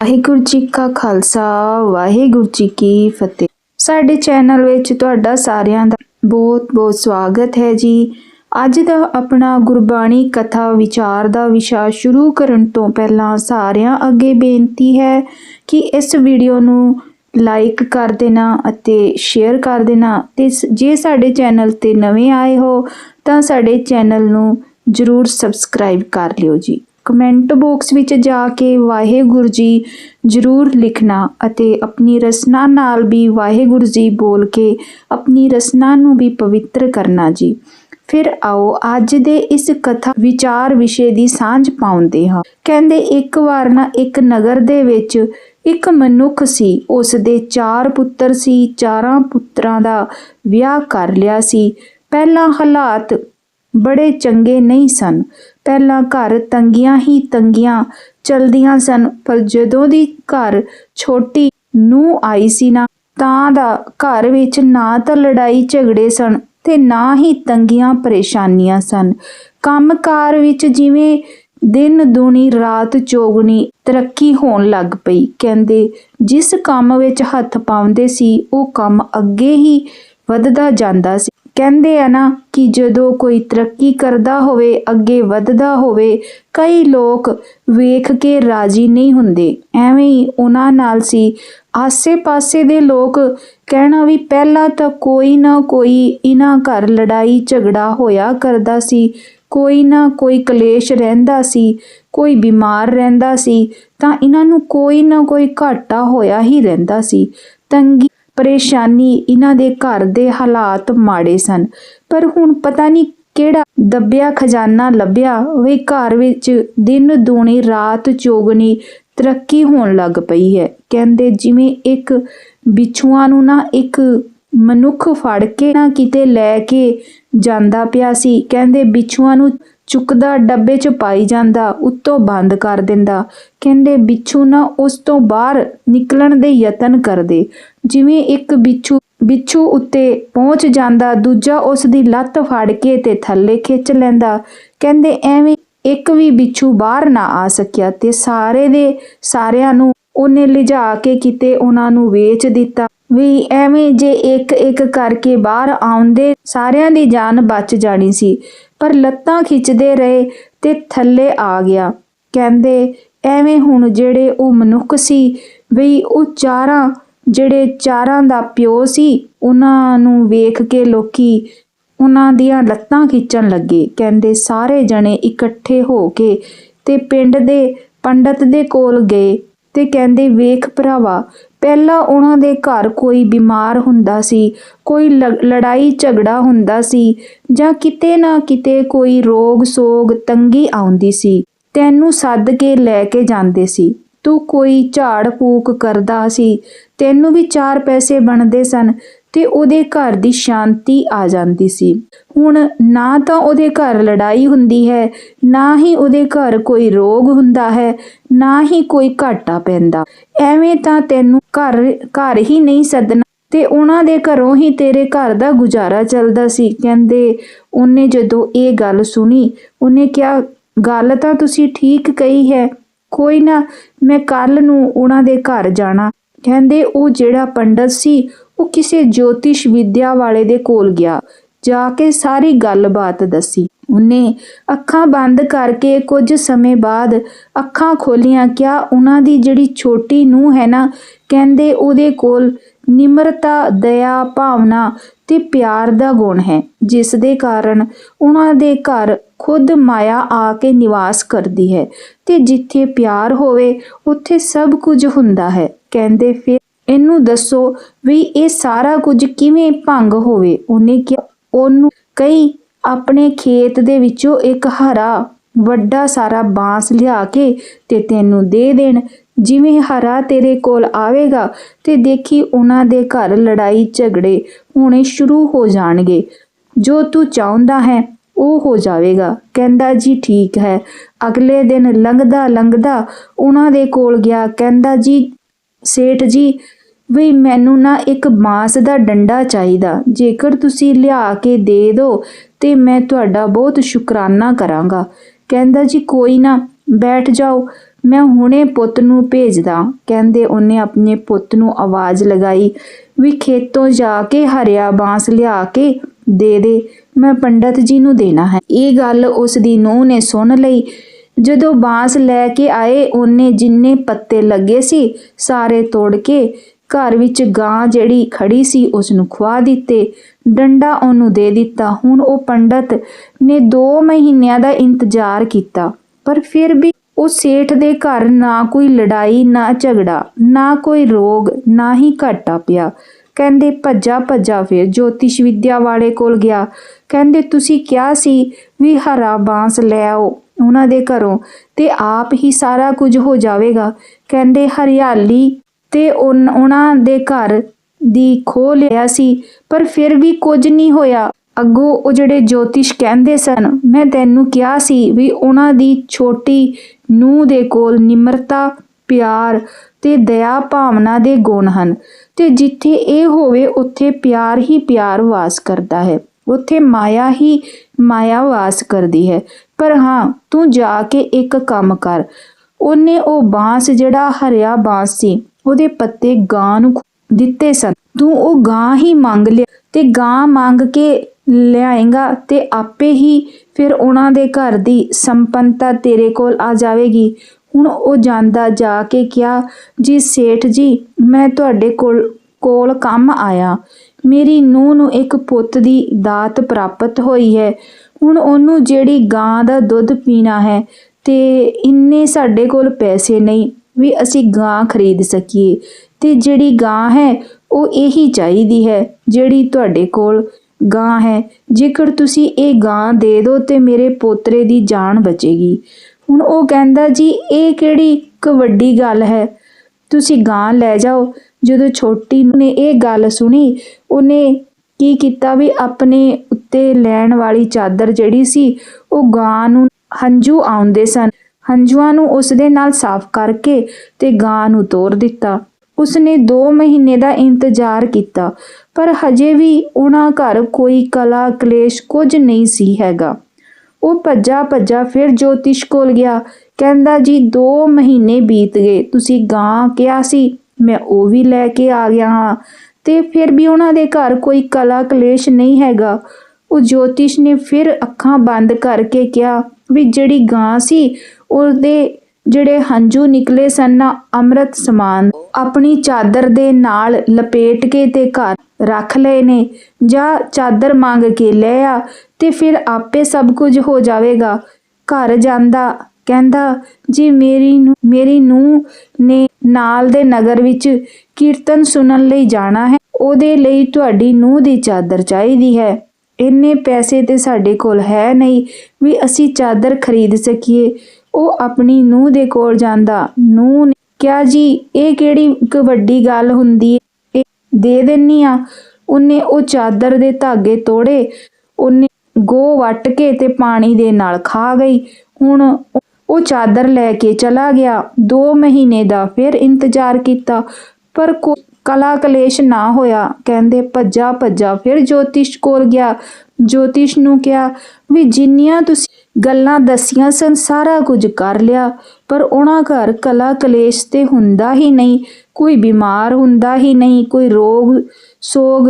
ਵਾਹਿਗੁਰੂ ਜੀ ਕਾ ਖਾਲਸਾ, ਵਾਹਿਗੁਰੂ ਜੀ ਕੀ ਫਤਿਹ। ਸਾਡੇ ਚੈਨਲ ਵਿੱਚ ਤੁਹਾਡਾ ਸਾਰਿਆਂ ਦਾ ਬਹੁਤ-ਬਹੁਤ ਸਵਾਗਤ ਹੈ ਜੀ। ਅੱਜ ਦਾ ਆਪਣਾ ਗੁਰਬਾਣੀ ਕਥਾ ਵਿਚਾਰ ਦਾ ਵਿਸ਼ਾ ਸ਼ੁਰੂ ਕਰਨ ਤੋਂ ਪਹਿਲਾਂ ਸਾਰਿਆਂ ਅੱਗੇ ਬੇਨਤੀ ਹੈ ਕਿ ਇਸ ਵੀਡੀਓ ਨੂੰ ਲਾਈਕ ਕਰ ਦੇਣਾ ਅਤੇ ਸ਼ੇਅਰ ਕਰ ਦੇਣਾ ਤੇ ਸ- ਜੇ ਸਾਡੇ ਚੈਨਲ ਤੇ ਨਵੇਂ ਆਏ ਹੋ ਤਾਂ ਸਾਡੇ ਚੈਨਲ ਨੂੰ ਜਰੂਰ ਸਬਸਕ੍ਰਾਈਬ ਕਰ ਲਿਓ ਜੀ। ਕਮੈਂਟ ਬਾਕਸ ਵਿੱਚ ਜਾ ਕੇ ਵਾਹਿਗੁਰੂ ਜੀ ਜਰੂਰ ਲਿਖਣਾ ਅਤੇ ਆਪਣੀ ਰਸਨਾ ਨਾਲ ਵੀ ਵਾਹਿਗੁਰੂ ਜੀ ਬੋਲ ਕੇ ਆਪਣੀ ਰਸਨਾ ਨੂੰ ਵੀ ਪਵਿੱਤਰ ਕਰਨਾ ਜੀ। ਫਿਰ ਆਓ ਅੱਜ ਦੇ ਇਸ ਕਥਾ ਵਿਚਾਰ ਵਿਸ਼ੇ ਦੀ ਸਾਂਝ ਪਾਉਂਦੇ ਹਾਂ। ਕਹਿੰਦੇ ਇੱਕ ਵਾਰ ਨਾ ਇੱਕ ਨਗਰ ਦੇ ਵਿੱਚ ਇੱਕ ਮਨੁੱਖ ਸੀ ਉਸ ਦੇ ਚਾਰ ਪੁੱਤਰ ਸੀ, ਚਾਰਾਂ ਪੁੱਤਰਾਂ ਦਾ ਵਿਆਹ ਕਰ ਲਿਆ ਸੀ। ਪਹਿਲਾਂ ਹਾਲਾਤ ਬੜੇ ਚੰਗੇ ਨਹੀਂ ਸਨ। ਪਹਿਲਾਂ ਘਰ ਤੰਗੀਆਂ ਹੀ ਤੰਗੀਆਂ ਚਲਦੀਆਂ ਸਨ, ਪਰ ਜਦੋਂ ਦੀ ਘਰ ਛੋਟੀ ਨੂੰ ਆਈ ਸੀ ਨਾ, ਤਾਂ ਦਾ ਘਰ ਵਿੱਚ ਨਾ ਤਾਂ ਲੜਾਈ ਝਗੜੇ ਸਨ ਤੇ ਨਾ ਹੀ ਤੰਗੀਆਂ ਪਰੇਸ਼ਾਨੀਆਂ ਸਨ। ਕੰਮਕਾਰ ਵਿੱਚ ਜਿਵੇਂ ਦਿਨ ਦੁਨੀ ਰਾਤ ਚੋਗਣੀ ਤਰੱਕੀ ਹੋਣ ਲੱਗ ਪਈ, ਕਹਿੰਦੇ ਜਿਸ ਕੰਮ ਵਿੱਚ ਹੱਥ ਪਾਉਂਦੇ ਸੀ, ਉਹ ਕੰਮ ਅੱਗੇ ਹੀ ਵੱਧਦਾ ਜਾਂਦਾ ਸੀ। ਕਹਿੰਦੇ ਆ ਨਾ ਕਿ ਜਦੋਂ ਕੋਈ ਤਰੱਕੀ ਕਰਦਾ ਹੋਵੇ, ਅੱਗੇ ਵੱਧਦਾ ਹੋਵੇ, ਕਈ ਲੋਕ ਵੇਖ ਕੇ ਰਾਜੀ ਨਹੀਂ ਹੁੰਦੇ। ਐਵੇਂ ਹੀ ਉਹਨਾਂ ਨਾਲ ਸੀ। ਆਸੇ-ਪਾਸੇ ਦੇ ਲੋਕ ਕਹਿਣਾ ਵੀ ਪਹਿਲਾਂ ਤਾਂ ਕੋਈ ਨਾ ਕੋਈ ਇਹਨਾਂ ਘਰ ਲੜਾਈ ਝਗੜਾ ਹੋਇਆ ਕਰਦਾ ਸੀ। ਕੋਈ ਨਾ ਕੋਈ ਕਲੇਸ਼ ਰਹਿੰਦਾ ਸੀ, ਕੋਈ ਬਿਮਾਰ ਰਹਿੰਦਾ ਸੀ, ਤਾਂ ਇਹਨਾਂ ਨੂੰ ਕੋਈ ਨਾ ਕੋਈ ਘਾਟਾ ਹੋਇਆ ਹੀ ਰਹਿੰਦਾ ਸੀ। ਤੰਗੀ ਪਰੇਸ਼ਾਨੀ ਇਹਨਾਂ ਦੇ ਘਰ ਦੇ ਹਾਲਾਤ ਮਾੜੇ ਸਨ। ਪਰ ਹੁਣ ਪਤਾ ਨਹੀਂ ਕਿਹੜਾ ਦੱਬਿਆ ਖਜ਼ਾਨਾ ਲੱਭਿਆ। ਵੀ ਘਰ ਵਿੱਚ ਦਿਨ ਦੂਣੀ, ਰਾਤ ਚੋਗਣੀ ਤਰੱਕੀ ਹੋਣ ਲੱਗ ਪਈ ਹੈ। ਕਹਿੰਦੇ ਜਿਵੇਂ ਇੱਕ ਵਿਛੂਆਂ ਨੂੰ ਨਾ ਇੱਕ ਮਨੁੱਖ ਫੜ ਕੇ ਨਾ ਕਿਤੇ ਲੈ ਕੇ ਜਾਂਦਾ ਪਿਆ ਸੀ। ਕਹਿੰਦੇ ਵਿਛੂਆਂ ਨੂੰ ਚੁੱਕਦਾ, ਡੱਬੇ 'ਚ ਪਾਈ ਜਾਂਦਾ, ਉੱਤੋਂ ਬੰਦ ਕਰ ਦਿੰਦਾ। ਕਹਿੰਦੇ, ਬਿੱਛੂ ਨਾ ਉਸ ਤੋਂ ਬਾਹਰ ਨਿਕਲਣ ਦੇ ਯਤਨ ਕਰਦੇ। ਜਿਵੇਂ ਇੱਕ ਬਿੱਛੂ ਬਿੱਛੂ ਉੱਤੇ ਪਹੁੰਚ ਜਾਂਦਾ, ਦੂਜਾ ਉਸ ਦੀ ਲੱਤ ਫੜ ਕੇ ਤੇ ਥੱਲੇ ਖਿੱਚ ਲੈਂਦਾ। ਕਹਿੰਦੇ, ਐਵੇਂ ਇੱਕ ਵੀ ਬਿੱਛੂ ਬਾਹਰ ਨਾ ਆ ਸਕਿਆ ਤੇ ਸਾਰੇ ਦੇ ਸਾਰਿਆਂ ਨੂੰ ਉਹਨੇ ਲਿਜਾ ਕੇ ਕਿਤੇ ਉਹਨਾਂ ਨੂੰ ਵੇਚ ਦਿੱਤਾ। ਵੀ ਐਵੇਂ ਜੇ ਇੱਕ ਇੱਕ ਕਰਕੇ ਬਾਹਰ ਆਉਂਦੇ, ਸਾਰਿਆਂ ਦੀ ਜਾਨ ਬਚ ਜਾਣੀ ਸੀ। ਪਰ ਲੱਤਾਂ ਖਿੱਚਦੇ ਰਹੇ ਤੇ ਥੱਲੇ ਆ ਗਿਆ। ਕਹਿੰਦੇ, ਐਵੇਂ ਹੁਣ ਜਿਹੜੇ ਉਹ ਮਨੁੱਖ ਸੀ ਵੀ ਉਹ ਚਾਰਾਂ, ਜਿਹੜੇ ਚਾਰਾਂ ਦਾ ਪਿਓ ਸੀ, ਉਹਨਾਂ ਨੂੰ ਵੇਖ ਕੇ ਲੋਕੀ ਉਹਨਾਂ ਦੀਆਂ ਲੱਤਾਂ ਖਿੱਚਣ ਲੱਗੇ। ਕਹਿੰਦੇ, ਸਾਰੇ ਜਣੇ ਇਕੱਠੇ ਹੋ ਕੇ ਤੇ ਪਿੰਡ ਦੇ ਪੰਡਤ ਦੇ ਕੋਲ ਗਏ ਤੇ ਕਹਿੰਦੇ, ਵੇਖ ਭਰਾਵਾ ਪਹਿਲਾਂ ਉਹਨਾਂ ਦੇ ਘਰ ਕੋਈ ਬਿਮਾਰ ਹੁੰਦਾ ਸੀ, ਕੋਈ ਲ- ਲੜਾਈ ਝਗੜਾ ਹੁੰਦਾ ਸੀ ਜਾਂ ਕਿਤੇ ਨਾ ਕਿਤੇ ਕੋਈ ਰੋਗ ਸੋਗ ਤੰਗੀ ਆਉਂਦੀ ਸੀ। ਤੈਨੂੰ ਸੱਦ ਕੇ ਲੈ ਕੇ ਜਾਂਦੇ ਸੀ। ਤੂੰ ਕੋਈ ਝਾੜ ਫੂਕ ਕਰਦਾ ਸੀ। ਤੈਨੂੰ ਵੀ ਚਾਰ ਪੈਸੇ ਬਣਦੇ ਸਨ। ਤੇ ਉਹਦੇ ਘਰ ਦੀ ਸ਼ਾਂਤੀ ਆ ਜਾਂਦੀ ਸੀ। ਹੁਣ ਨਾ ਤਾਂ ਉਹਦੇ ਘਰ ਲੜਾਈ ਹੁੰਦੀ ਹੈ, ਨਾ ਹੀ ਉਹਦੇ ਘਰ ਕੋਈ ਰੋਗ ਹੁੰਦਾ ਹੈ, ਨਾ ਹੀ ਕੋਈ ਘਾਟਾ ਪੈਂਦਾ। ਐਵੇਂ ਤਾਂ ਤੈਨੂੰ ਘਰ ਘਰ ਹੀ ਨਹੀਂ ਸੱਦਣਾ, ਤੇ ਉਹਨਾਂ ਦੇ ਘਰੋਂ ਹੀ ਤੇਰੇ ਘਰ ਦਾ ਗੁਜ਼ਾਰਾ ਚੱਲਦਾ ਸੀ। ਕਹਿੰਦੇ ਉਹਨੇ ਜਦੋਂ ਇਹ ਗੱਲ ਸੁਣੀ, ਉਹਨੇ ਕਿਹਾ, ਗੱਲ ਤਾਂ ਤੁਸੀਂ ਠੀਕ ਕਹੀ ਹੈ, ਕੋਈ ਨਾ, ਮੈਂ ਕੱਲ ਨੂੰ ਉਹਨਾਂ ਦੇ ਘਰ ਜਾਣਾ। ਕਹਿੰਦੇ ਉਹ ਜਿਹੜਾ ਪੰਡਤ ਸੀ, ਉਹ ਕਿਸੇ ਜੋਤਿਸ਼ ਵਿਦਿਆ ਵਾਲੇ ਦੇ ਕੋਲ ਗਿਆ, ਜਾ ਕੇ ਸਾਰੀ ਗੱਲਬਾਤ ਦੱਸੀ। ਉਹਨੇ ਅੱਖਾਂ ਬੰਦ ਕਰਕੇ ਕੁਝ ਸਮੇਂ ਬਾਅਦ ਅੱਖਾਂ ਖੋਲੀਆਂ ਕਿਆ ਉਹਨਾਂ ਦੀ ਜਿਹੜੀ ਛੋਟੀ ਨੂੰਹ ਹੈ ਨਾ, ਕਹਿੰਦੇ, ਉਹਦੇ ਕੋਲ ਨਿਮਰਤਾ, ਦਇਆ, ਭਾਵਨਾ ਤੇ ਪਿਆਰ ਦਾ ਗੁਣ ਹੈ, ਜਿਸ ਦੇ ਕਾਰਨ ਉਹਨਾਂ ਦੇ ਘਰ ਖੁਦ ਮਾਇਆ ਆ ਕੇ ਨਿਵਾਸ ਕਰਦੀ ਹੈ ਤੇ ਜਿੱਥੇ ਪਿਆਰ ਹੋਵੇ, ਉੱਥੇ ਸਭ ਕੁਝ ਹੁੰਦਾ ਹੈ। ਕਹਿੰਦੇ ਫਿਰ, ਇਹਨੂੰ ਦੱਸੋ ਵੀ ਇਹ ਸਾਰਾ ਕੁਝ ਕਿਵੇਂ ਭੰਗ ਹੋਵੇ? ਉਹਨੇ ਕਿਹਾ, ਉਹਨੂੰ ਕਈ ਆਪਣੇ ਖੇਤ ਦੇ ਵਿੱਚੋਂ ਇੱਕ ਹਰਾ ਵੱਡਾ ਸਾਰਾ ਬਾਂਸ ਲਿਆ ਕੇ ਤੇ ਤੈਨੂੰ ਦੇ ਦੇਣ। ਜਿਵੇਂ ਹਰਾ ਤੇਰੇ ਕੋਲ ਆਵੇਗਾ ਤੇ ਦੇਖੀ ਉਹਨਾਂ ਦੇ ਘਰ ਲੜਾਈ ਝਗੜੇ ਹੋਣੇ ਸ਼ੁਰੂ ਹੋ ਜਾਣਗੇ। ਜੋ ਤੂੰ ਚਾਹੁੰਦਾ ਹੈ, ਉਹ ਹੋ ਜਾਵੇਗਾ। ਕਹਿੰਦਾ, ਜੀ ਠੀਕ ਹੈ। ਅਗਲੇ ਦਿਨ ਲੰਘਦਾ ਲੰਘਦਾ ਉਹਨਾਂ ਦੇ ਕੋਲ ਗਿਆ। ਕਹਿੰਦਾ, ਜੀ ਸੇਠ ਜੀ, ਵੀ ਮੈਨੂੰ ਨਾ ਇੱਕ ਬਾਂਸ ਦਾ ਡੰਡਾ ਚਾਹੀਦਾ। ਜੇਕਰ ਤੁਸੀਂ ਲਿਆ ਕੇ ਦੇ ਦਿਓ ਤੇ ਮੈਂ ਤੁਹਾਡਾ ਬਹੁਤ ਸ਼ੁਕਰਾਨਾ ਕਰਾਂਗਾ। ਕਹਿੰਦਾ ਜੀ, ਕੋਈ ਨਾ, ਬੈਠ ਜਾਓ, ਮੈਂ ਹੁਣੇ ਪੁੱਤ ਨੂੰ ਭੇਜਦਾ। ਕਹਿੰਦੇ ਉਹਨੇ ਆਪਣੇ ਪੁੱਤ ਨੂੰ ਆਵਾਜ਼ ਲਗਾਈ, ਵੀ ਖੇਤੋਂ ਜਾ ਕੇ ਹਰਿਆ ਬਾਂਸ ਲਿਆ ਕੇ ਦੇ ਦੇ, ਮੈਂ ਪੰਡਤ ਜੀ ਨੂੰ ਦੇਣਾ ਹੈ। ਇਹ ਗੱਲ ਉਸ ਦੀ ਨੂੰਹ ਨੇ ਸੁਣ ਲਈ। ਜਦੋਂ ਬਾਂਸ ਲੈ ਕੇ ਆਏ, ਉਹਨੇ ਜਿੰਨੇ ਪੱਤੇ ਲੱਗੇ ਸੀ, ਸਾਰੇ ਤੋੜ ਕੇ ਘਰ ਵਿੱਚ ਗਾਂ ਜਿਹੜੀ ਖੜੀ ਸੀ ਉਸ ਨੂੰ ਖਵਾ ਦਿੱਤੇ। ਡੰਡਾ ਉਹਨੂੰ ਦੇ ਦਿੱਤਾ। ਹੁਣ ਉਹ ਪੰਡਤ ਨੇ 2 ਮਹੀਨਿਆਂ ਦਾ ਇੰਤਜ਼ਾਰ ਕੀਤਾ, ਪਰ ਫਿਰ ਵੀ ਉਹ ਸੇਠ ਦੇ ਘਰ ਨਾ ਕੋਈ ਲੜਾਈ, ਨਾ ਝਗੜਾ, ਨਾ ਕੋਈ ਰੋਗ, ਨਾ ਹੀ ਘਾਟਾ ਪਿਆ। ਕਹਿੰਦੇ, ਭੱਜਾ ਭੱਜਾ ਫਿਰ, ਜੋਤਿਸ਼ ਵਿਦਿਆ ਵਾਲੇ ਕੋਲ ਗਿਆ। ਕਹਿੰਦੇ, ਤੁਸੀਂ ਕਿਹਾ ਸੀ ਵੀ ਹਰਾ ਬਾਂਸ ਲੈ ਆਓ। ਉਹਨਾਂ ਦੇ ਘਰੋਂ ਤੇ ਆਪ ਹੀ ਸਾਰਾ ਕੁਝ ਹੋ ਜਾਵੇਗਾ। ਕਹਿੰਦੇ, ਹਰਿਆਲੀ ਤੇ ਉਨ- ਉਹਨਾਂ ਦੇ ਘਰ ਦੀ ਖੋਹ ਲਿਆ ਸੀ, ਪਰ ਫਿਰ ਵੀ ਕੁਝ ਨਹੀਂ ਹੋਇਆ। ਅੱਗੋਂ ਉਹ ਜਿਹੜੇ ਜੋਤਿਸ਼ ਕਹਿੰਦੇ ਸਨ, ਮੈਂ ਤੈਨੂੰ ਕਿਹਾ ਸੀ ਵੀ ਉਹਨਾਂ ਦੀ ਛੋਟੀ ਨੂੰਹ ਦੇ ਕੋਲ ਨਿਮਰਤਾ, ਪਿਆਰ ਤੇ ਦਇਆ ਭਾਵਨਾ ਦੇ ਗੁਣ ਹਨ ਤੇ ਜਿੱਥੇ ਇਹ ਹੋਵੇ, ਉੱਥੇ ਪਿਆਰ ਹੀ ਪਿਆਰ ਵਾਸ ਕਰਦਾ ਹੈ। ਉੱਥੇ ਮਾਇਆ ਹੀ ਮਾਇਆ ਵਾਸ ਕਰਦੀ ਹੈ। ਪਰ ਹਾਂ, ਤੂੰ ਜਾ ਕੇ ਇੱਕ ਕੰਮ ਕਰ। ਉਹਨੇ ਉਹ ਬਾਂਸ ਜਿਹੜਾ ਹਰਿਆ ਬਾਂਸ ਸੀ, ਉਹਦੇ ਪੱਤੇ ਗਾਂ ਨੂੰ ਦਿੱਤੇ ਸਨ। ਤੂੰ ਉਹ ਗਾਂ ਹੀ ਮੰਗ ਲਿਆ ਤੇ ਗਾਂ ਮੰਗ ਕੇ ਲਿਆਏਗਾ ਤੇ ਆਪੇ ਹੀ ਫਿਰ ਉਹਨਾਂ ਦੇ ਘਰ ਦੀ ਸੰਪੰਨਤਾ ਤੇਰੇ ਕੋਲ ਆ ਜਾਵੇਗੀ। ਹੁਣ ਉਹ ਜਾਂਦਾ ਜਾ ਕੇ ਕਿਹਾ, ਜੀ ਸੇਠ ਜੀ, ਮੈਂ ਤੁਹਾਡੇ ਕੋਲ ਕੋਲ ਕੰਮ ਆਇਆ। ਮੇਰੀ ਨੂੰਹ ਨੂੰ ਇੱਕ ਪੁੱਤ ਦੀ ਦਾਤ ਪ੍ਰਾਪਤ ਹੋਈ ਹੈ। ਹੁਣ ਉਹਨੂੰ ਜਿਹੜੀ ਗਾਂ ਦਾ ਦੁੱਧ ਪੀਣਾ ਹੈ ਤੇ ਇੰਨੇ ਸਾਡੇ ਕੋਲ ਪੈਸੇ ਨਹੀਂ ਵੀ ਅਸੀਂ ਗਾਂ ਖਰੀਦ ਸਕੀਏ। ਤੇ ਜਿਹੜੀ ਗਾਂ ਹੈ, ਉਹ ਇਹੀ ਚਾਹੀਦੀ ਹੈ ਜਿਹੜੀ ਤੁਹਾਡੇ ਕੋਲ ਗਾਂ ਹੈ। ਜੇਕਰ ਤੁਸੀਂ ਇਹ ਗਾਂ ਦੇ ਦਿਓ ਤੇ ਮੇਰੇ ਪੋਤਰੇ ਦੀ ਜਾਨ ਬਚੇਗੀ। ਹੁਣ ਉਹ ਕਹਿੰਦਾ, ਜੀ, ਇਹ ਕਿਹੜੀ ਇੱਕ ਵੱਡੀ ਗੱਲ ਹੈ? ਤੁਸੀਂ ਗਾਂ ਲੈ ਜਾਓ। ਜਦੋਂ ਛੋਟੀ ਨੇ ਇਹ ਗੱਲ ਸੁਣੀ, ਉਹਨੇ ਕੀ ਕੀਤਾ ਵੀ ਆਪਣੇ ਉੱਤੇ ਲੈਣ ਵਾਲੀ ਚਾਦਰ ਜਿਹੜੀ ਸੀ, ਉਹ ਗਾਂ ਨੂੰ ਹੰਝੂ ਆਉਂਦੇ ਸਨ। ਹੰਝੂਆਂ ਨੂੰ ਉਸ ਦੇ ਨਾਲ ਸਾਫ਼ ਕਰਕੇ ਤੇ ਗਾਂ ਨੂੰ ਤੋਰ ਦਿੱਤਾ। ਉਸਨੇ 2 ਮਹੀਨੇ ਦਾ ਇੰਤਜ਼ਾਰ ਕੀਤਾ, ਪਰ ਹਜੇ ਵੀ ਉਹਨਾਂ ਘਰ ਕੋਈ ਕਲਾ ਕਲੇਸ਼ ਕੁਝ ਨਹੀਂ ਸੀ ਹੈਗਾ। ਉਹ ਭੱਜਾ ਭੱਜਾ ਫਿਰ ਜੋਤਿਸ਼ ਕੋਲ ਗਿਆ। ਕਹਿੰਦਾ, ਜੀ 2 ਮਹੀਨੇ ਬੀਤ ਗਏ। ਤੁਸੀਂ ਗਾਂ ਕਿਹਾ ਸੀ, ਮੈਂ ਉਹ ਵੀ ਲੈ ਕੇ ਆ ਗਿਆ ਹਾਂ। ਤੇ ਫਿਰ ਵੀ ਉਹਨਾਂ ਦੇ ਘਰ ਕੋਈ ਕਲਾ ਕਲੇਸ਼ ਨਹੀਂ ਹੈਗਾ। ਉਹ ਜੋਤਿਸ਼ ਨੇ ਫਿਰ ਅੱਖਾਂ ਬੰਦ ਕਰਕੇ ਕਿਹਾ ਵੀ ਜਿਹੜੀ ਗਾਂ ਸੀ, ਉਹਦੇ ਜਿਹੜੇ ਹੰਝੂ ਨਿਕਲੇ ਸਨ ਨਾ ਅੰਮ੍ਰਿਤ ਸਮਾਨ। ਆਪਣੀ ਚਾਦਰ ਦੇ ਨਾਲ ਲਪੇਟ ਕੇ ਤੇ ਘਰ ਰੱਖ ਲਏ ਨੇ। ਜਾਂ ਚਾਦਰ ਮੰਗ ਕੇ ਲੈ ਆ ਤੇ ਫਿਰ ਆਪੇ ਸਭ ਕੁਝ ਹੋ ਜਾਵੇਗਾ। ਘਰ ਜਾਂਦਾ ਕਹਿੰਦਾ, ਜੀ ਮੇਰੀ ਨੂੰ ਮੇਰੀ ਨੂੰ ਨੇ ਨਾਲ ਦੇ ਨਗਰ ਵਿੱਚ ਕੀਰਤਨ ਸੁਣਨ ਲਈ ਜਾਣਾ ਹੈ, ਉਹਦੇ ਲਈ ਤੁਹਾਡੀ ਨੂੰਹ ਦੀ ਚਾਦਰ ਚਾਹੀਦੀ ਹੈ। ਇੰਨੇ ਪੈਸੇ ਤੇ ਸਾਡੇ ਕੋਲ ਹੈ ਨਹੀਂ ਵੀ ਅਸੀਂ ਚਾਦਰ ਖਰੀਦ ਸਕੀਏ। ਉਹ ਆਪਣੀ ਨੂੰਹ ਦੇ ਕੋਲ ਜਾਂਦਾ। ਨੂੰਹ ਨੇ ਕਿਹਾ, ਜੀ, ਇਹ ਕਿਹੜੀ ਇੱਕ ਵੱਡੀ ਗੱਲ ਹੁੰਦੀ ਹੈ ਇਹ ਦੇ ਦਿੰਨੀ ਆ। ਉਹਨੇ ਉਹ ਚਾਦਰ ਦੇ ਧਾਗੇ ਤੋੜੇ। ਉਹਨੇ ਗੋ ਵੱਟ ਕੇ ਤੇ ਪਾਣੀ ਦੇ ਨਾਲ ਖਾ ਗਈ। ਹੁਣ ਉਹ ਚਾਦਰ ਲੈ ਕੇ ਚਲਾ ਗਿਆ। 2 ਮਹੀਨੇ ਦਾ ਫਿਰ ਇੰਤਜ਼ਾਰ ਕੀਤਾ, ਪਰ ਕੋਈ ਕਲਾ ਕਲੇਸ਼ ਨਾ ਹੋਇਆ। ਕਹਿੰਦੇ, ਭੱਜਾ ਭੱਜਾ। ਫਿਰ ਜੋਤਿਸ਼ ਕੋਲ ਗਿਆ। ਜੋਤਿਸ਼ ਨੂੰ ਕਿਹਾ, ਵੀ ਜਿੰਨੀਆਂ ਤੁਸੀਂ ਗੱਲਾਂ ਦਸੀਆਂ ਸਨ, ਸਾਰਾ ਕੁਝ ਕਰ ਲਿਆ। ਪਰ ਉਹਨਾਂ ਘਰ ਕਲਾ ਕਲੇਸ਼ ਤੇ ਹੁੰਦਾ ਹੀ ਨਹੀਂ। ਕੋਈ ਬਿਮਾਰ ਹੁੰਦਾ ਹੀ ਨਹੀਂ, ਕੋਈ ਰੋਗ ਸੋਗ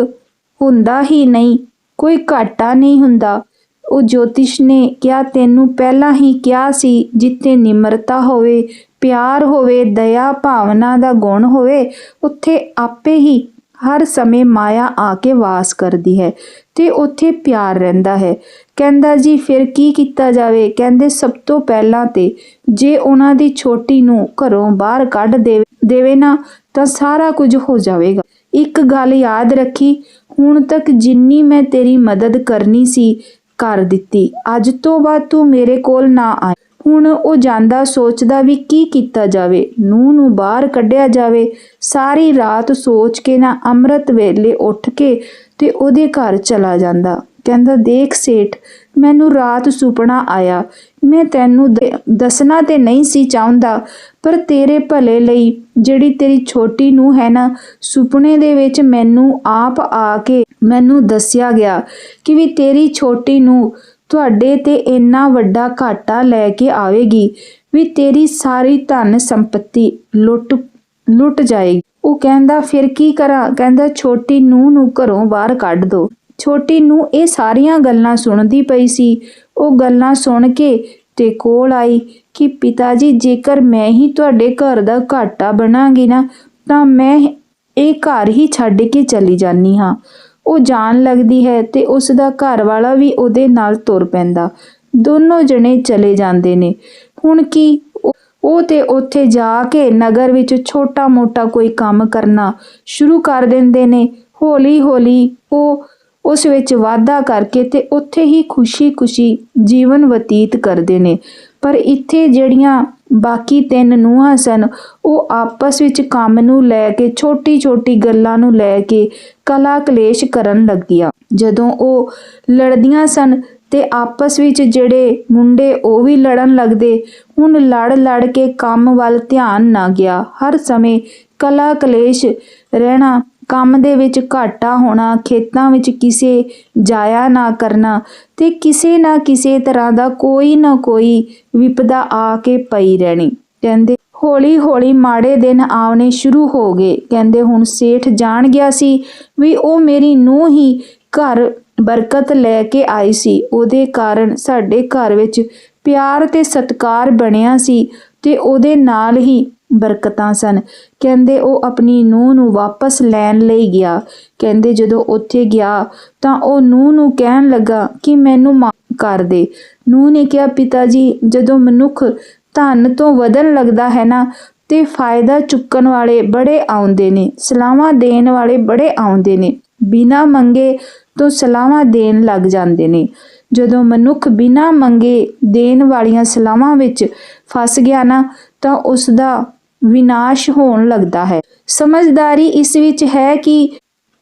ਹੁੰਦਾ ਹੀ ਨਹੀਂ। ਕੋਈ ਘਾਟਾ ਨਹੀਂ ਹੁੰਦਾ। ਉਹ ਜੋਤਿਸ਼ ਨੇ ਕਿਹਾ, ਤੈਨੂੰ ਪਹਿਲਾਂ ਹੀ ਕਿਹਾ ਸੀ, ਜਿੱਥੇ ਨਿਮਰਤਾ ਹੋਵੇ, ਪਿਆਰ ਹੋਵੇ, ਦਇਆ ਭਾਵਨਾ ਦਾ ਗੁਣ ਹੋਵੇ, ਉੱਥੇ ਆਪੇ ਹੀ ਹਰ ਸਮੇਂ ਮਾਇਆ ਆ ਕੇ ਵਾਸ ਕਰਦੀ ਹੈ ਤੇ ਉੱਥੇ ਪਿਆਰ ਰਹਿੰਦਾ ਹੈ। ਕਹਿੰਦਾ, ਜੀ, ਫਿਰ ਕੀ ਕੀਤਾ ਜਾਵੇ? ਕਹਿੰਦੇ, ਸਭ ਤੋਂ ਪਹਿਲਾਂ ਤੇ ਜੇ ਉਹਨਾਂ ਦੀ ਛੋਟੀ ਨੂੰ ਘਰੋਂ ਬਾਹਰ ਕੱਢ ਦੇਵੇ ਦੇਵੇ ਨਾ, ਤਾਂ ਸਾਰਾ ਕੁਝ ਹੋ ਜਾਵੇਗਾ। ਇੱਕ ਗੱਲ ਯਾਦ ਰੱਖੀ, ਹੁਣ ਤੱਕ ਜਿੰਨੀ ਮੈਂ ਤੇਰੀ ਮਦਦ ਕਰਨੀ ਸੀ ਕਰ ਦਿੱਤੀ। ਅੱਜ ਤੋਂ ਬਾਅਦ ਤੂੰ ਮੇਰੇ ਕੋਲ ਨਾ ਆਏ ਹੁਣ ਉਹ ਜਾਂਦਾ ਸੋਚਦਾ ਵੀ ਕੀ ਕੀਤਾ ਜਾਵੇ। ਨੂੰਹ ਨੂੰ ਬਾਹਰ ਕੱਢਿਆ ਜਾਵੇ। ਸਾਰੀ ਰਾਤ ਸੋਚ ਕੇ ਨਾ ਅੰਮ੍ਰਿਤ ਵੇਲੇ ਉੱਠ ਕੇ ਤੇ ਉਹਦੇ ਘਰ ਚਲਾ ਜਾਂਦਾ। ਕਹਿੰਦਾ, ਦੇਖ ਸੇਠ, ਮੈਨੂੰ ਰਾਤ ਸੁਪਨਾ ਆਇਆ। ਮੈਂ ਤੈਨੂੰ ਦੱਸਣਾ ਤੇ ਨਹੀਂ ਸੀ ਚਾਹੁੰਦਾ, ਪਰ ਤੇਰੇ ਭਲੇ ਲਈ ਜਿਹੜੀ ਤੇਰੀ ਛੋਟੀ ਨੂੰ ਹੈ ਨਾ, ਸੁਪਨੇ ਦੇ ਵਿੱਚ ਮੈਨੂੰ ਆਪ ਆ ਕੇ ਮੈਨੂੰ ਦੱਸਿਆ ਗਿਆ ਕਿ ਵੀ ਤੇਰੀ ਛੋਟੀ ਨੂੰ ਤੁਹਾਡੇ ਤੇ ਇੰਨਾ ਵੱਡਾ ਘਾਟਾ ਲੈ ਕੇ ਆਵੇਗੀ ਵੀ ਤੇਰੀ ਸਾਰੀ ਧਨ ਸੰਪਤੀ ਲੁੱਟ ਲੁੱਟ ਜਾਏਗੀ। ਉਹ ਕਹਿੰਦਾ, ਫਿਰ ਕੀ ਕਰਾਂ? ਕਹਿੰਦਾ, ਛੋਟੀ ਨੂੰ ਨੂੰ ਘਰੋਂ ਬਾਹਰ ਕੱਢ ਦੋ। ਛੋਟੀ ਨੂੰ ਇਹ ਸਾਰੀਆਂ ਗੱਲਾਂ ਸੁਣਦੀ ਪਈ ਸੀ। ਉਹ ਗੱਲਾਂ ਸੁਣ ਕੇ ਤੇ ਕੋਲ ਆਈ ਕਿ ਪਿਤਾ ਜੀ ਜੇਕਰ ਮੈਂ ਹੀ ਤੁਹਾਡੇ ਘਰ ਦਾ ਘਾਟਾ ਬਣਾਂਗੀ ਨਾ, ਤਾਂ ਮੈਂ ਇਹ ਘਰ ਹੀ ਛੱਡ ਕੇ ਚਲੀ ਜਾਨੀ ਹਾਂ। ਉਹ ਜਾਣ ਲੱਗਦੀ ਹੈ ਤੇ ਉਸ ਦਾ ਘਰ ਵਾਲਾ ਵੀ ਉਹਦੇ ਨਾਲ ਤੁਰ ਪੈਂਦਾ। ਦੋਨੋਂ ਜਣੇ ਚਲੇ ਜਾਂਦੇ ਨੇ। ਹੁਣ ਕੀ ਉਹ- ਉਹ ਤੇ ਉੱਥੇ ਜਾ ਕੇ ਨਗਰ ਵਿੱਚ ਛੋਟਾ-ਮੋਟਾ ਕੋਈ ਕੰਮ ਕਰਨਾ ਸ਼ੁਰੂ ਕਰ ਦਿੰਦੇ ਨੇ। ਹੌਲੀ-ਹੌਲੀ ਉਹ ਉਸ ਵਿੱਚ ਵਾਧਾ ਕਰਕੇ ਤੇ ਉੱਥੇ ਹੀ ਖੁਸ਼ੀ-ਖੁਸ਼ੀ ਜੀਵਨ ਬਤੀਤ ਕਰਦੇ ਨੇ। ਪਰ ਇੱਥੇ ਜਿਹੜੀਆਂ ਬਾਕੀ ਤਿੰਨ ਨੂੰਹਾਂ ਸਨ, ਉਹ ਆਪਸ ਵਿੱਚ ਕੰਮ ਨੂੰ ਲੈ ਕੇ, ਛੋਟੀ-ਛੋਟੀ ਗੱਲਾਂ ਨੂੰ ਲੈ ਕੇ ਕਲਾ ਕਲੇਸ਼ ਕਰਨ ਲੱਗੀਆਂ। ਜਦੋਂ ਉਹ ਲੜਦੀਆਂ ਸਨ ਤੇ ਆਪਸ ਵਿੱਚ ਜਿਹੜੇ ਮੁੰਡੇ ਉਹ ਵੀ ਲੜਨ ਲੱਗਦੇ, ਹੁਣ ਲੜ ਲੜ ਕੇ ਕੰਮ ਵੱਲ ਧਿਆਨ ਨਾ ਗਿਆ। ਹਰ ਸਮੇਂ ਕਲਾ ਕਲੇਸ਼ ਰਹਿਣਾ ਕੰਮ ਦੇ ਵਿੱਚ ਘਾਟਾ ਹੋਣਾ, ਖੇਤਾਂ ਵਿੱਚ ਕਿਸੇ ਜਾਇਆ ਨਾ ਕਰਨਾ ਤੇ ਕਿਸੇ ਨਾ ਕਿਸੇ ਤਰ੍ਹਾਂ ਦਾ ਕੋਈ ਨਾ ਕੋਈ ਵਿਪਦਾ ਆ ਕੇ ਪਈ ਰਹਿਣੀ। ਕਹਿੰਦੇ, ਹੌਲੀ ਹੌਲੀ ਮਾੜੇ ਦਿਨ ਆਉਣੇ ਸ਼ੁਰੂ ਹੋ ਗਏ। ਕਹਿੰਦੇ, ਹੁਣ ਸੇਠ ਜਾਣ ਗਿਆ ਸੀ ਵੀ ਉਹ ਮੇਰੀ ਨੂੰਹ ਹੀ ਘਰ ਬਰਕਤ ਲੈ ਕੇ ਆਈ ਸੀ। ਉਹਦੇ ਕਾਰਨ ਸਾਡੇ ਘਰ ਵਿੱਚ ਪਿਆਰ ਤੇ ਸਤਿਕਾਰ ਬਣਿਆ ਸੀ ਤੇ ਉਹਦੇ ਨਾਲ ਹੀ ਬਰਕਤਾਂ ਸਨ। ਕਹਿੰਦੇ, ਉਹ ਆਪਣੀ ਨੂੰਹ ਨੂੰ ਵਾਪਸ ਲੈਣ ਲਈ ਗਿਆ। ਕਹਿੰਦੇ, ਜਦੋਂ ਉੱਥੇ ਗਿਆ ਤਾਂ ਉਹ ਨੂੰਹ ਨੂੰ ਕਹਿਣ ਲੱਗਾ ਕਿ ਮੈਨੂੰ ਮਾਫ ਕਰ ਦੇ। ਨੂੰਹ ਨੇ ਕਿਹਾ ਪਿਤਾ ਜੀ ਜਦੋਂ ਮਨੁੱਖ ਧਨ ਤੋਂ ਵਧਣ ਲੱਗਦਾ ਹੈ ਨਾ, ਤੇ ਫਾਇਦਾ ਚੁੱਕਣ ਵਾਲੇ ਬੜੇ ਆਉਂਦੇ ਨੇ, ਸਲਾਹਾਂ ਦੇਣ ਵਾਲੇ ਬੜੇ ਆਉਂਦੇ ਨੇ। ਬਿਨਾ ਮੰਗੇ ਤੋਂ ਸਲਾਹਾਂ ਦੇਣ ਲੱਗ ਜਾਂਦੇ ਨੇ। ਜਦੋਂ ਮਨੁੱਖ ਬਿਨਾ ਮੰਗੇ ਦੇਣ ਵਾਲੀਆਂ ਸਲਾਹਾਂ ਵਿੱਚ ਫਸ ਗਿਆ ਨਾ ਤਾਂ ਉਸ ਦਾ ਵਿਨਾਸ਼ ਹੋਣ ਲੱਗਦਾ ਹੈ। ਸਮਝਦਾਰੀ ਇਸ ਵਿੱਚ ਹੈ ਕਿ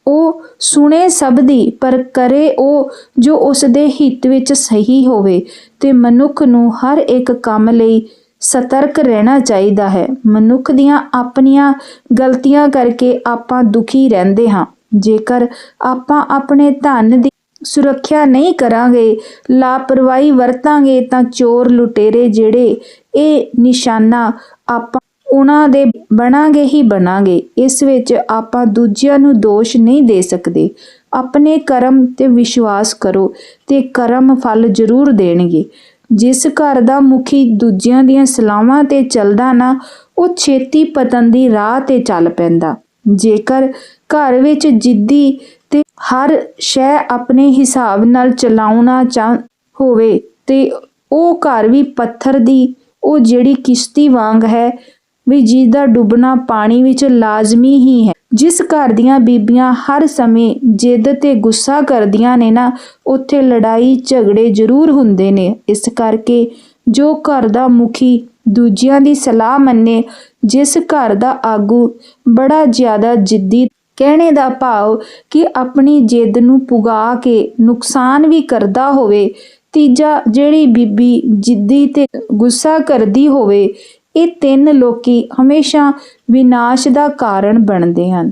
ਉਹ ਸੁਣੇ ਸਭ ਦੀ, ਪਰ ਕਰੇ ਉਹ ਜੋ ਉਸ ਦੇ ਹਿੱਤ ਵਿੱਚ ਸਹੀ ਹੋਵੇ ਤੇ ਮਨੁੱਖ ਨੂੰ ਹਰ ਇੱਕ ਕੰਮ ਲਈ ਸਤਰਕ ਰਹਿਣਾ ਚਾਹੀਦਾ ਹੈ। ਮਨੁੱਖ ਦੀਆਂ ਆਪਣੀਆਂ ਗਲਤੀਆਂ ਕਰਕੇ ਆਪਾਂ ਦੁਖੀ ਰਹਿੰਦੇ ਹਾਂ। ਜੇਕਰ ਆਪਾਂ ਆਪਣੇ ਧਨ ਦੀ ਸੁਰੱਖਿਆ ਨਹੀਂ ਕਰਾਂਗੇ, ਲਾਪਰਵਾਹੀ ਵਰਤਾਂਗੇ ਤਾਂ ਚੋਰ ਲੁਟੇਰੇ ਜਿਹੜੇ ਇਹ ਨਿਸ਼ਾਨਾ ਆਪਾਂ ਉਹਨਾਂ ਦੇ ਬਣਾਂਗੇ ਹੀ ਬਣਾਂਗੇ। ਇਸ ਵਿੱਚ ਆਪਾਂ ਦੂਜਿਆਂ ਨੂੰ ਦੋਸ਼ ਨਹੀਂ ਦੇ ਸਕਦੇ। ਆਪਣੇ ਕਰਮ ਤੇ ਵਿਸ਼ਵਾਸ ਕਰੋ ਤੇ ਕਰਮ ਫਲ ਜ਼ਰੂਰ ਦੇਣਗੇ। ਜਿਸ ਘਰ ਦਾ ਮੁਖੀ ਦੂਜਿਆਂ ਦੀਆਂ ਸਲਾਹਾਂ ਤੇ ਚੱਲਦਾ ਨਾ, ਉਹ ਛੇਤੀ ਪਤਨ ਦੀ ਰਾਹ ਤੇ ਚੱਲ ਪੈਂਦਾ। ਜੇਕਰ ਘਰ ਵਿੱਚ ਜਿੱਦੀ ਤੇ ਹਰ ਸ਼ੈ ਆਪਣੇ ਹਿਸਾਬ ਨਾਲ ਚਲਾਉਣਾ ਚਾਹ ਹੋਵੇ ਤੇ ਉਹ ਘਰ ਵੀ ਪੱਥਰ ਦੀ ਉਹ ਜਿਹੜੀ ਕਿਸ਼ਤੀ ਵਾਂਗ ਹੈ ਵੀ ਜਿਹਦਾ ਡੁੱਬਣਾ ਪਾਣੀ ਵਿੱਚ ਲਾਜ਼ਮੀ ਹੀ ਹੈ। ਜਿਸ ਘਰ ਦੀਆਂ ਬੀਬੀਆਂ ਹਰ ਸਮੇਂ ਜਿੱਦ ਤੇ ਗੁੱਸਾ ਕਰਦੀਆਂ ਨੇ ਨਾ, ਉੱਥੇ ਲੜਾਈ ਝਗੜੇ ਜ਼ਰੂਰ ਹੁੰਦੇ ਨੇ। ਇਸ ਕਰਕੇ ਜੋ ਘਰ ਦਾ ਮੁਖੀ ਦੂਜਿਆਂ ਦੀ ਸਲਾਹ ਮੰਨੇ, ਜਿਸ ਘਰ ਦਾ ਆਗੂ ਬੜਾ ਜ਼ਿਆਦਾ ਜਿੱਦੀ, ਕਹਿਣੇ ਦਾ ਭਾਵ ਕਿ ਆਪਣੀ ਜਿੱਦ ਨੂੰ ਪੁਗਾ ਕੇ ਨੁਕਸਾਨ ਵੀ ਕਰਦਾ ਹੋਵੇ ਤੀਜਾ, ਜਿਹੜੀ ਬੀਬੀ ਜਿੱਦੀ ਤੇ ਗੁੱਸਾ ਕਰਦੀ ਹੋਵੇ, ਇਹ ਤਿੰਨ ਲੋਕੀ ਹਮੇਸ਼ਾ ਵਿਨਾਸ਼ ਦਾ ਕਾਰਨ ਬਣਦੇ ਹਨ।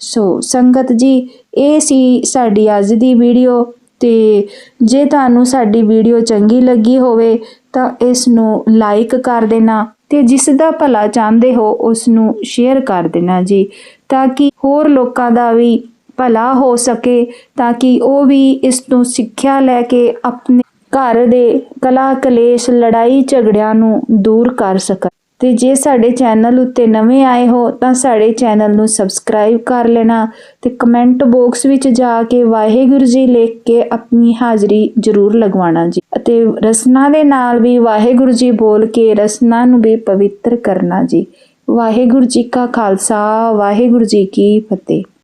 ਸੋ ਸੰਗਤ ਜੀ, ਇਹ ਸੀ ਸਾਡੀ ਅੱਜ ਦੀ ਵੀਡੀਓ ਤੇ ਜੇ ਤੁਹਾਨੂੰ ਸਾਡੀ ਵੀਡੀਓ ਚੰਗੀ ਲੱਗੀ ਹੋਵੇ ਤਾਂ ਇਸ ਨੂੰ ਲਾਈਕ ਕਰ ਦੇਣਾ ਤੇ ਜਿਸ ਦਾ ਭਲਾ ਚਾਹੁੰਦੇ ਹੋ ਉਸ ਨੂੰ ਸ਼ੇਅਰ ਕਰ ਦੇਣਾ ਜੀ, ਤਾਂ ਕਿ ਹੋਰ ਲੋਕਾਂ ਦਾ ਵੀ ਭਲਾ ਹੋ ਸਕੇ, ਤਾਂ ਕਿ ਉਹ ਵੀ ਇਸ ਤੋਂ ਸਿੱਖਿਆ ਲੈ ਕੇ ਆਪਣੇ ਘਰ ਦੇ ਕਲਾ ਕਲੇਸ਼ ਲੜਾਈ ਝਗੜਿਆਂ ਨੂੰ ਦੂਰ ਕਰ ਸਕਣ। ਤੇ ਜੇ ਸਾਡੇ ਚੈਨਲ ਉੱਤੇ ਨਵੇਂ ਆਏ ਹੋ, ਤਾਂ ਸਾਡੇ ਚੈਨਲ ਨੂੰ ਸਬਸਕ੍ਰਾਈਬ ਕਰ ਲੈਣਾ ਤੇ ਕਮੈਂਟ ਬਾਕਸ ਵਿੱਚ ਜਾ ਕੇ ਵਾਹਿਗੁਰੂ ਜੀ ਲਿਖ ਕੇ ਆਪਣੀ ਹਾਜ਼ਰੀ ਜ਼ਰੂਰ ਲਗਵਾਉਣਾ ਜੀ। ਅਤੇ ਰਸਨਾ ਦੇ ਨਾਲ ਵੀ ਵਾਹਿਗੁਰੂ ਜੀ ਬੋਲ ਕੇ ਰਸਨਾ ਨੂੰ ਵੀ ਪਵਿੱਤਰ ਕਰਨਾ ਜੀ। ਵਾਹਿਗੁਰੂ ਜੀ ਕਾ ਖਾਲਸਾ, ਵਾਹਿਗੁਰੂ ਜੀ ਕੀ ਫਤਿਹ।